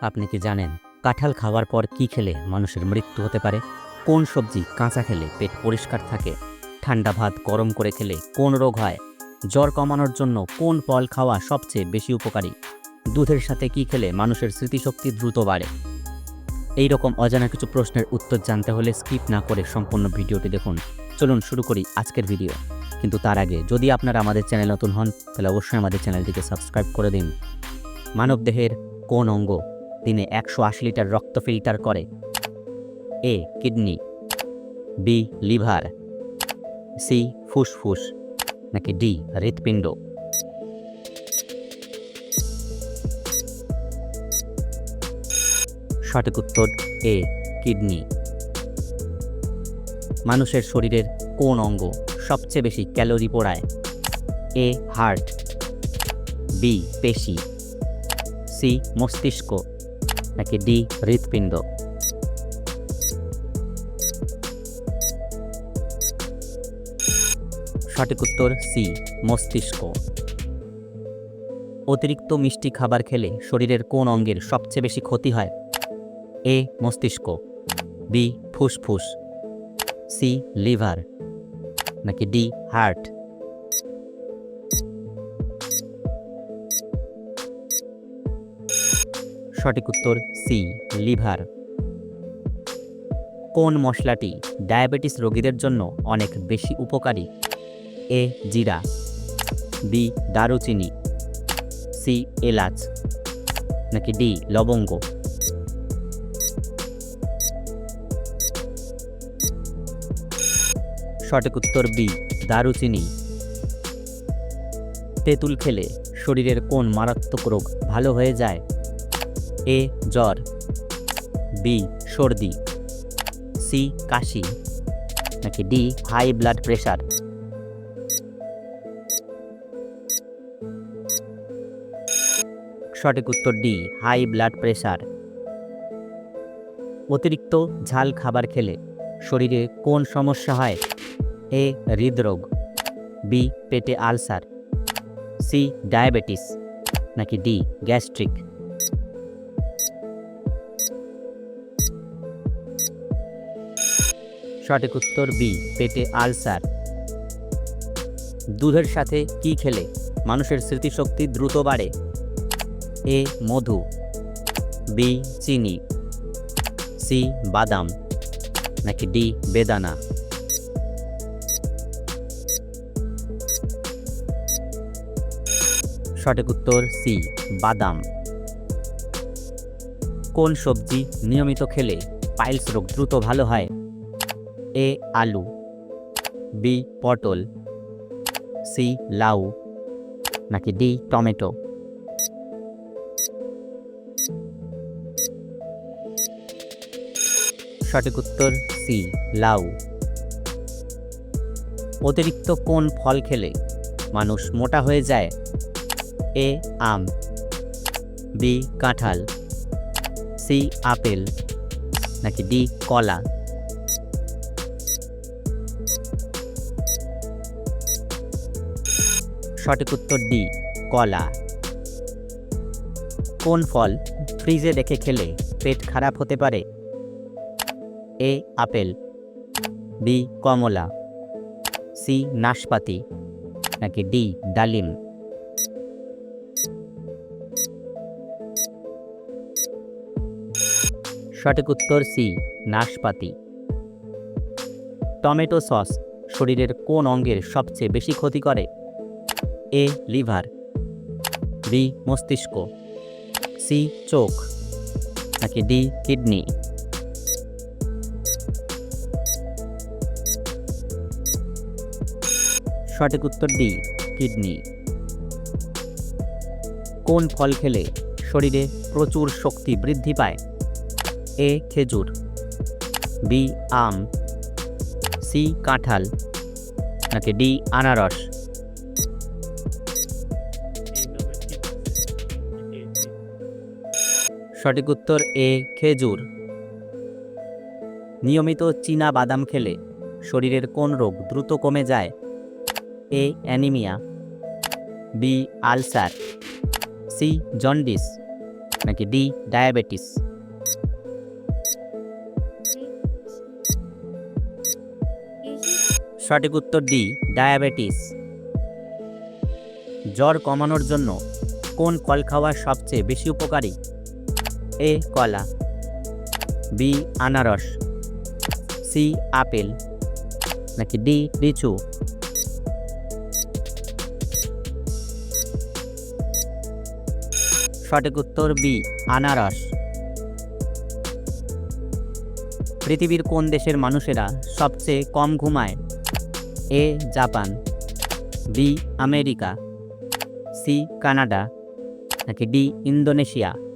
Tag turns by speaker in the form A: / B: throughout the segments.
A: আপনি কি জানেন কাঁঠাল খাওয়ার পর কি খেলে মানুষের মৃত্যু হতে পারে? কোন সবজি কাঁচা খেলে পেট পরিষ্কার থাকে? ঠান্ডা ভাত গরম করে খেলে কোন রোগ হয়? জ্বর কমানোর জন্য কোন ফল খাওয়া সবচেয়ে বেশি উপকারী? দুধের সাথে কি খেলে মানুষের স্মৃতিশক্তি দ্রুত বাড়ে? এই রকম অজানা কিছু প্রশ্নের উত্তর জানতে হলে স্কিপ না করে সম্পূর্ণ ভিডিওটি দেখুন। চলুন শুরু করি আজকের ভিডিও। কিন্তু তার আগে যদি আপনারা আমাদের চ্যানেল নতুন হন, তাহলে অবশ্যই আমাদের চ্যানেলটিকে সাবস্ক্রাইব করে দিন। মানবদেহের কোন অঙ্গ দিনে একশো আশি লিটার রক্ত ফিল্টার করে। A, kidney. B, liver. C, ফুসফুস। নাকি ডি, হৃৎপিণ্ড। সঠিক উত্তর, এ, কিডনি। মানুষের শরীরের কোন অঙ্গ সবচেয়ে বেশি ক্যালোরি পোড়ায়? A, heart. বি, পেশি। সি, মস্তিষ্ক। নাকি ডি হৃৎপিণ্ড? সঠিক উত্তর সি, মস্তিষ্ক। অতিরিক্ত মিষ্টি খাবার খেলে শরীরের কোন অঙ্গের সবচেয়ে বেশি ক্ষতি হয়? এ, মস্তিষ্ক। বি, ফুসফুস। C, liver. নাকি ডি, হার্ট। সঠিক উত্তর সি, লিভার। কোন মশলাটি ডায়াবেটিস রোগীদের জন্য অনেক বেশি উপকারী? এ, জিরা। বি, দারুচিনি। সি, এলাচ। নাকি ডি, লবঙ্গ। সঠিক উত্তর বি, দারুচিনি। তেঁতুল খেলে শরীরের কোন মারাত্মক রোগ ভালো হয়ে যায়? এ জ্বর, বি সর্দি, সি কাশি, নাকি ডি হাই ব্লাড প্রেশার? সঠিক উত্তর ডি, হাই ব্লাড প্রেশার। অতিরিক্ত ঝাল খাবার খেলে শরীরে কোন সমস্যা হয়? এ হৃদরোগ, বি পেটে আলসার, সি ডায়াবেটিস, নাকি ডি গ্যাস্ট্রিক? সঠিক উত্তর বি, পেটে আলসার। দুধের সাথে কি খেলে মানুষের স্মৃতিশক্তি দ্রুত বাড়ে? এ, মধু। বি, চিনি। সি, বাদাম। নাকি ডি, বেদানা। সঠিক উত্তর সি, বাদাম। কোন সবজি নিয়মিত খেলে পাইলস রোগ দ্রুত ভালো হয়? এ আলু, বি পটল, সি লাউ, নাকি ডি টমেটো? সঠিক উত্তর সি, লাউ। অতিরিক্ত কোন ফল খেলে মানুষ মোটা হয়ে যায়? এ আম, বি কাঁঠাল, সি আপেল, নাকি ডি কলা? সঠিক উত্তর ডি, কলা। কোন ফল ফ্রিজে রেখে খেলে পেট খারাপ হতে পারে? A, apple. বি, কমলা। সি, নাশপাতি। নাকি ডি, ডালিম। সঠিক উত্তর সি, নাশপাতি। টমেটো সস শরীরের কোন অঙ্গের সবচেয়ে বেশি ক্ষতি করে? এ লিভার, বি মস্তিষ্ক, সি চোখ, নাকি ডি কিডনি? সঠিক উত্তর ডি, কিডনি। কোন ফল খেলে শরীরে প্রচুর শক্তি বৃদ্ধি পায়? এ খেজুর, বি আম, সি কাঁঠাল, নাকি ডি আনারস? সঠিক উত্তর এ, খেজুর। নিয়মিত চীনা বাদাম খেলে শরীরের কোন রোগ দ্রুত কমে যায়? A, anaemia. B, ulcer. C, jaundice. নাকি ডি, ডায়াবেটিস। সঠিক উত্তর ডি, ডায়াবেটিস। জ্বর কমানোর জন্য কোন ফল খাওয়া সবচেয়ে বেশি উপকারী? এ কলা, বি আনারস, সি আপেল, নাকি ডি লিচু? সঠিক উত্তর বি, আনারস। পৃথিবীর কোন দেশের মানুষেরা সবচেয়ে কম ঘুমায়? A, Japan, B, America, C, Canada, নাকি ডি, ইন্দোনেশিয়া?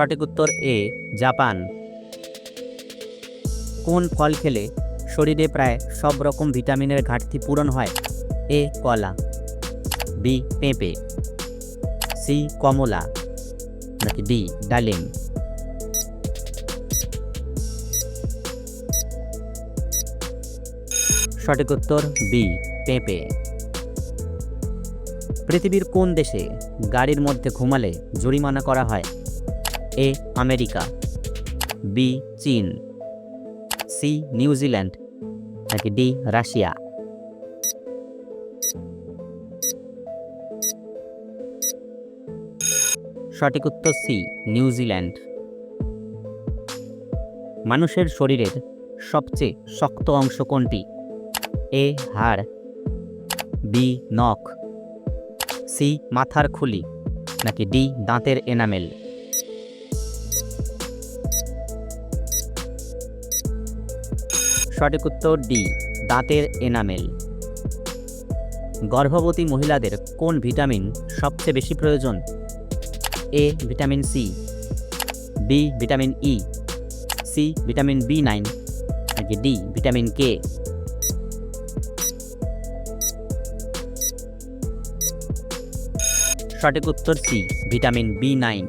A: সঠিক উত্তর এ, জাপান। কোন ফল খেলে শরীরে প্রায় সব রকম ভিটামিনের ঘাটতি পূরণ হয়? এ, কলা। বি, পেঁপে। সি, কমলা। নাকি ডি, ডালিম। সঠিক উত্তর বি, পেঁপে। পৃথিবীর কোন দেশে গাড়ির মধ্যে ঘুমালে জরিমানা করা হয়? A, America. বি, চীন। সি নিউজিল্যান্ড নাকি ডি, রাশিয়া। সঠিক উত্তর সি নিউজিল্যান্ড মানুষের শরীরের সবচেয়ে শক্ত অংশ কোনটি? এ, হাড়। বি, নখ। সি, মাথার খুলি। নাকি ডি, দাঁতের এনামেল। সঠিক উত্তর ডি, দাঁতের এনামেল। গর্ভবতী মহিলাদের কোন ভিটামিন সবচেয়ে বেশি প্রয়োজন? A, vitamin C, B, vitamin E, C, vitamin B nine, নাকি ডি, ভিটামিন কে? সঠিক উত্তর সি, ভিটামিন বি নাইন।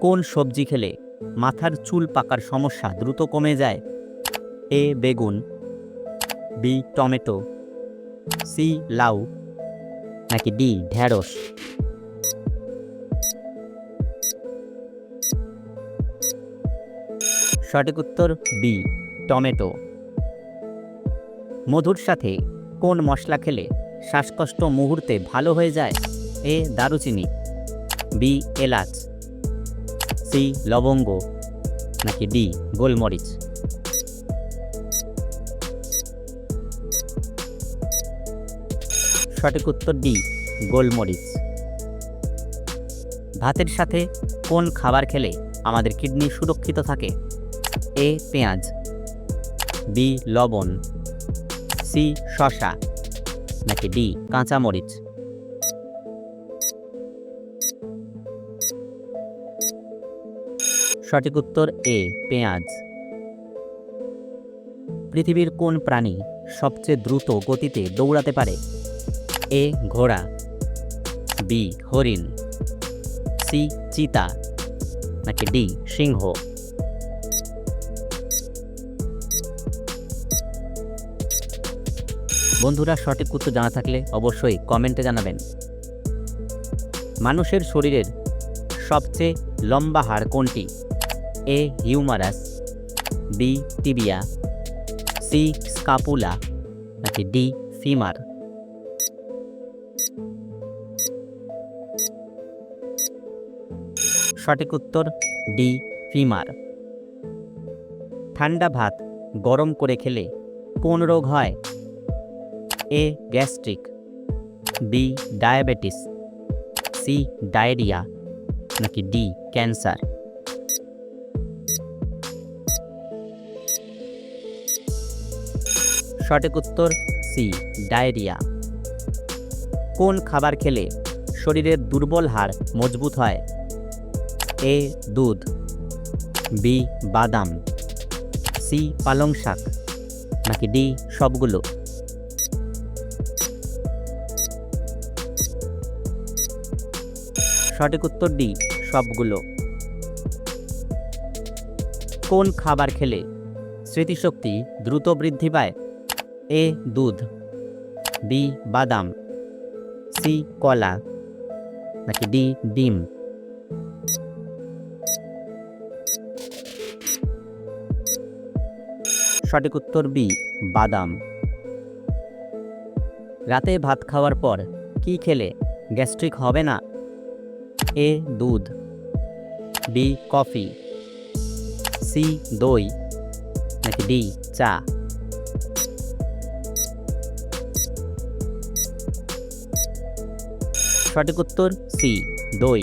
A: কোন সবজি খেলে মাথার চুল পাকার সমস্যা দ্রুত কমে যায়? এ বেগুন, বি টমেটো, সি লাউ, নাকি ডি ঢ্যাঁড়স সঠিক উত্তর বি, টমেটো। মধুর সাথে কোন মশলা খেলে শ্বাসকষ্ট মুহূর্তে ভালো হয়ে যায়? এ দারুচিনি, বি এলাচ, সি লবঙ্গ, নাকি ডি গোলমরিচ? সঠিক উত্তর ডি, গোলমরিচ। ভাতের সাথে কোন খাবার খেলে আমাদের কিডনি সুরক্ষিত থাকে? এ, পেঁয়াজ। বি, লবণ। সি শশা নাকি ডি, কাঁচামরিচ। সঠিক উত্তর এ, পেঁয়াজ। পৃথিবীর কোন প্রাণী সবচেয়ে দ্রুত গতিতে দৌড়াতে পারে? এ ঘোড়া, বি হরিণ, সি চিতা, নাকি ডি সিংহ? বন্ধুরা, সঠিক উত্তর জানা থাকলে অবশ্যই কমেন্টে জানাবেন। মানুষের শরীরের সবচেয়ে লম্বা হাড় কোনটি? A humerus, B tibia, C scapula, নাকি ডি ফিমার? সঠিক উত্তর ডি, ফিমার। ঠান্ডা ভাত গরম করে খেলে কোন রোগ হয়? A, gastric. B, diabetes. C, diarrhoea. নাকি ডি, ক্যান্সার। সঠিক উত্তর সি, ডায়রিয়া। কোন খাবার খেলে শরীরের দুর্বল হাড় মজবুত হয়? এ দুধ, বি বাদাম, সি পালং শাক, নাকি ডি সবগুলো? সঠিক উত্তর ডি, সবগুলো। কোন খাবার খেলে স্মৃতিশক্তি দ্রুত বৃদ্ধি পায়? এ দুধ, বি বাদাম, সি কলা, নাকি ডি ডিম? সঠিক উত্তর বি, বাদাম। রাতে ভাত খাওয়ার পর কি খেলে? গ্যাস্ট্রিক হবে না? এ, দুধ। B, coffee. সি, দই। নাকি ডি, চা। সঠিক উত্তর সি, দই।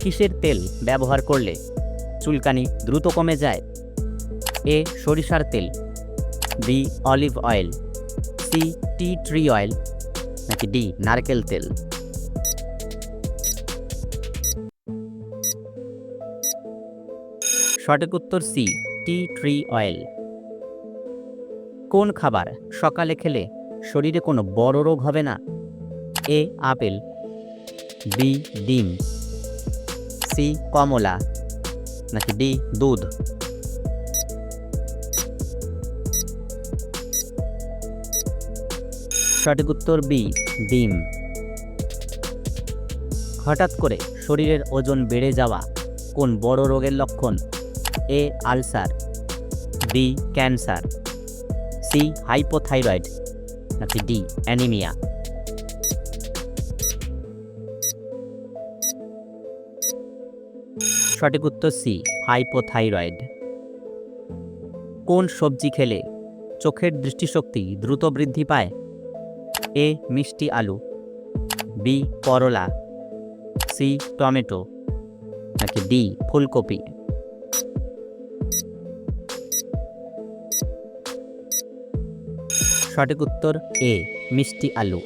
A: কিসের তেল ব্যবহার করলে চুলকানি দ্রুত কমে যায়? এ সরিষার তেল, B olive oil, C tea tree oil, নাকি ডি নারকেল তেল? সঠিক উত্তর সি, টি ট্রি অয়েল। কোন খাবার সকালে খেলে শরীরে কোনো বড় রোগ হবে না? এ আপেল, বি ডিম, সি কমলা, নাকি ডি দুধ? সঠিক উত্তর বি, ডিম। হঠাৎ করে শরীরের ওজন বেড়ে যাওয়া কোন বড় রোগের লক্ষণ? A, ulcer, B, cancer, C, hypothyroid, নাকি ডি, অ্যানিমিয়া? সঠিক উত্তর সি, হাইপোথাইরয়েড। কোন সবজি খেলে চোখের দৃষ্টিশক্তি দ্রুত বৃদ্ধি পায়? এ মিষ্টি আলু, বি করলা, সি টমেটো, নাকি ডি ফুলকপি? সঠিক উত্তর এ, মিষ্টি আলু।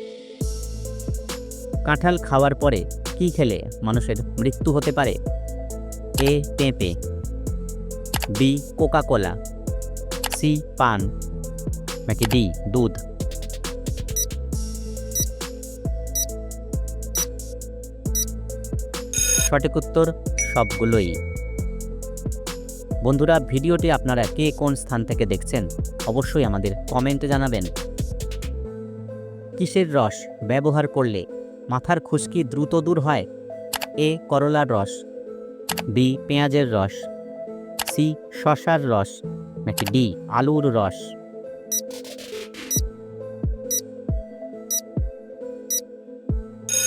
A: কাঁঠাল খাওয়ার পরে কি খেলে মানুষের মৃত্যু হতে পারে? এ, পেঁপে, বি কোকা কোলা সি, পান, নাকি ডি, দুধ? সঠিক উত্তর সবগুলোই। বন্ধুরা, ভিডিওটি আপনারা কে কোন স্থান থেকে দেখছেন অবশ্যই আমাদের কমেন্টে জানাবেন। কিসের রস ব্যবহার করলে মাথার খুশকি দ্রুত দূর হয়? এ, করলার রস। বি, পেঁয়াজের রস। সি, শশার রস। নাকি ডি, আলুর রস।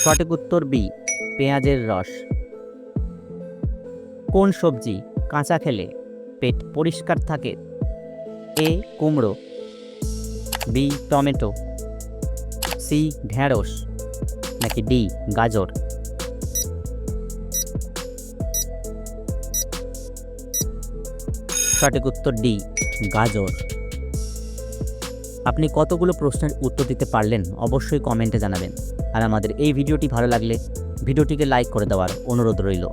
A: সঠিক উত্তর বি, পেঁয়াজের রস। কোন সবজি কাঁচা খেলে পেট পরিষ্কার থাকে? এ, কুমড়ো। B, tomato. সি ঢ্যাঁড়স নাকি ডি, গাজর। সঠিক উত্তর ডি, গাজর। আপনি কতগুলো প্রশ্নের উত্তর দিতে পারলেন অবশ্যই কমেন্টে জানাবেন। আর আমাদের এই ভিডিওটি ভালো লাগলে ভিডিওটিকে লাইক করে দেওয়ার অনুরোধ রইল।